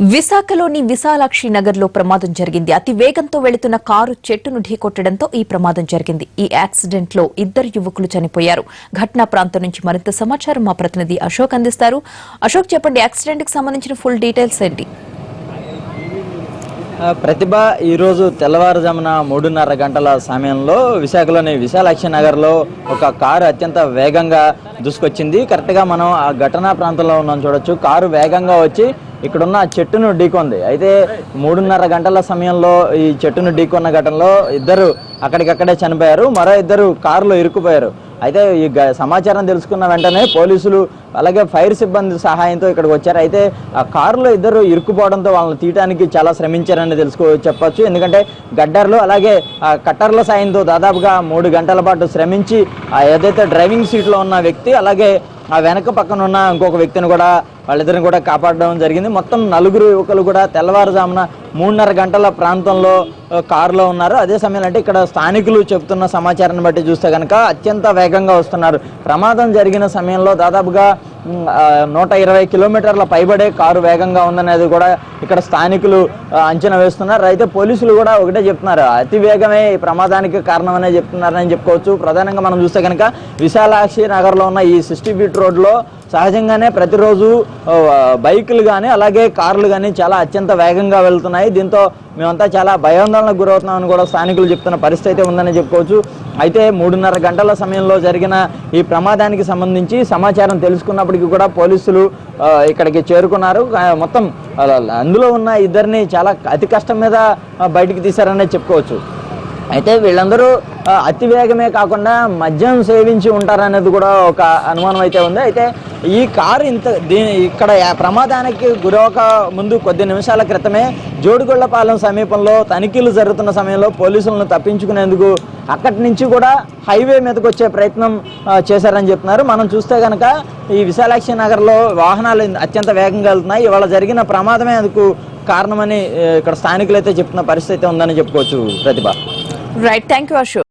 విశాఖలోని విశాలాక్షి నగర్లో ప్రమాదం జరిగింది. అతి వేగంతో వెళుతున్న కారు చెట్టును ఢీకొట్టడంతో ఈ ప్రమాదం జరిగింది. ఈ యాక్సిడెంట్లో ఇద్దరు యువకులు చనిపోయారు. ఘటనా ప్రాంతం నుంచి మరింత సమాచారం మా ప్రతినిధి అశోక్ అందిస్తారు. అశోక్ చెప్పండి యాక్సిడెంట్కి సంబంధించిన ఫుల్ డీటెయిల్స్ ఏంటి? ప్రతిభ ఈరోజు తెల్లవారుజామున మూడున్నర గంటల సమయంలో విశాఖలోని విశాలాక్షి నగర్లో ఒక కారు అత్యంత వేగంగా దూసుకొచ్చింది. కరెక్ట్గా మనం ఆ ఘటనా ప్రాంతంలో ఉన్నాం చూడొచ్చు. కారు వేగంగా వచ్చి ఇక్కడున్న చెట్టును ఢీకొంది. అయితే మూడున్నర గంటల సమయంలో ఈ చెట్టును ఢీకొన్న ఘటనలో ఇద్దరు అక్కడికక్కడే చనిపోయారు. మరో ఇద్దరు కారులో ఇరుక్కుపోయారు. అయితే ఈ గ- సమాచారం తెలుసుకున్న వెంటనే పోలీసులు అలాగే ఫైర్ సిబ్బంది సహాయంతో ఇక్కడికి వచ్చారు. అయితే ఆ కారులో ఇద్దరు ఇరుక్కుపోవడంతో వాళ్ళని తీయడానికి చాలా శ్రమించారని తెలుసుకో చెప్పచ్చు. ఎందుకంటే గడ్డర్లు అలాగే ఆ కట్టర్ల సాయంతో దాదాపుగా మూడు గంటల పాటు శ్రమించి ఆ ఏదైతే డ్రైవింగ్ సీట్లో ఉన్న వ్యక్తి అలాగే ఆ వెనక పక్కన ఉన్న ఇంకొక వ్యక్తిని కూడా వాళ్ళిద్దరిని కూడా కాపాడడం జరిగింది. మొత్తం నలుగురు యువకులు కూడా తెల్లవారుజామున మూడున్నర గంటల ప్రాంతంలో కారులో ఉన్నారు. అదే సమయంలో అంటే ఇక్కడ స్థానికులు చెప్తున్న సమాచారాన్ని బట్టి చూస్తే కనుక అత్యంత వేగంగా వస్తున్నారు. ప్రమాదం జరిగిన సమయంలో దాదాపుగా నూట ఇరవై కిలోమీటర్ల పైబడే కారు వేగంగా ఉందనేది కూడా ఇక్కడ స్థానికులు అంచనా వేస్తున్నారు. అయితే పోలీసులు కూడా ఒకటే చెప్తున్నారు. అతి వేగమే ఈ ప్రమాదానికి కారణమనే చెప్తున్నారని చెప్పుకోవచ్చు. ప్రధానంగా మనం చూస్తే కనుక విశాలాక్షి నగర్లో ఉన్న ఈ సిక్స్టీ ఫీట్ రోడ్లో సహజంగానే ప్రతిరోజు బైకులు కానీ అలాగే కార్లు కానీ చాలా అత్యంత వేగంగా వెళ్తున్నాయి. దీంతో మేమంతా చాలా భయాందోళనకు గురవుతున్నామని కూడా స్థానికులు చెప్తున్న పరిస్థితి అయితే ఉందని చెప్పుకోవచ్చు. అయితే మూడున్నర గంటల సమయంలో జరిగిన ఈ ప్రమాదానికి సంబంధించి సమాచారం తెలుసుకున్న తెలుసుకున్నప్పటికీ కూడా పోలీసులు ఆ, ఇక్కడికి చేరుకున్నారు. మొత్తం అందులో ఉన్న ఇద్దరిని చాలా అతి కష్టం మీద బయటికి తీశారనే చెప్పుకోవచ్చు. అయితే వీళ్ళందరూ అతి వేగమే కాకుండా మద్యం సేవించి ఉంటారనేది కూడా ఒక అనుమానం అయితే ఉంది. అయితే ఈ కారు ఇంత దీని ఇక్కడ ప్రమాదానికి గురవక ముందు కొద్ది నిమిషాల క్రితమే జోడిగొళ్ళపాలెం సమీపంలో తనిఖీలు జరుగుతున్న సమయంలో పోలీసులను తప్పించుకునేందుకు అక్కడి నుంచి కూడా హైవే మీదకి వచ్చే ప్రయత్నం చేశారని చెప్తున్నారు. మనం చూస్తే కనుక ఈ విశాలాక్షి నగర్లో వాహనాలు అత్యంత వేగంగా వెళ్తున్నాయి. ఇవాళ జరిగిన ప్రమాదమే అందుకు కారణమని ఇక్కడ స్థానికులైతే చెప్తున్న పరిస్థితి అయితే ఉందని చెప్పుకోవచ్చు ప్రతిభ. Right. Thank you, Ashok.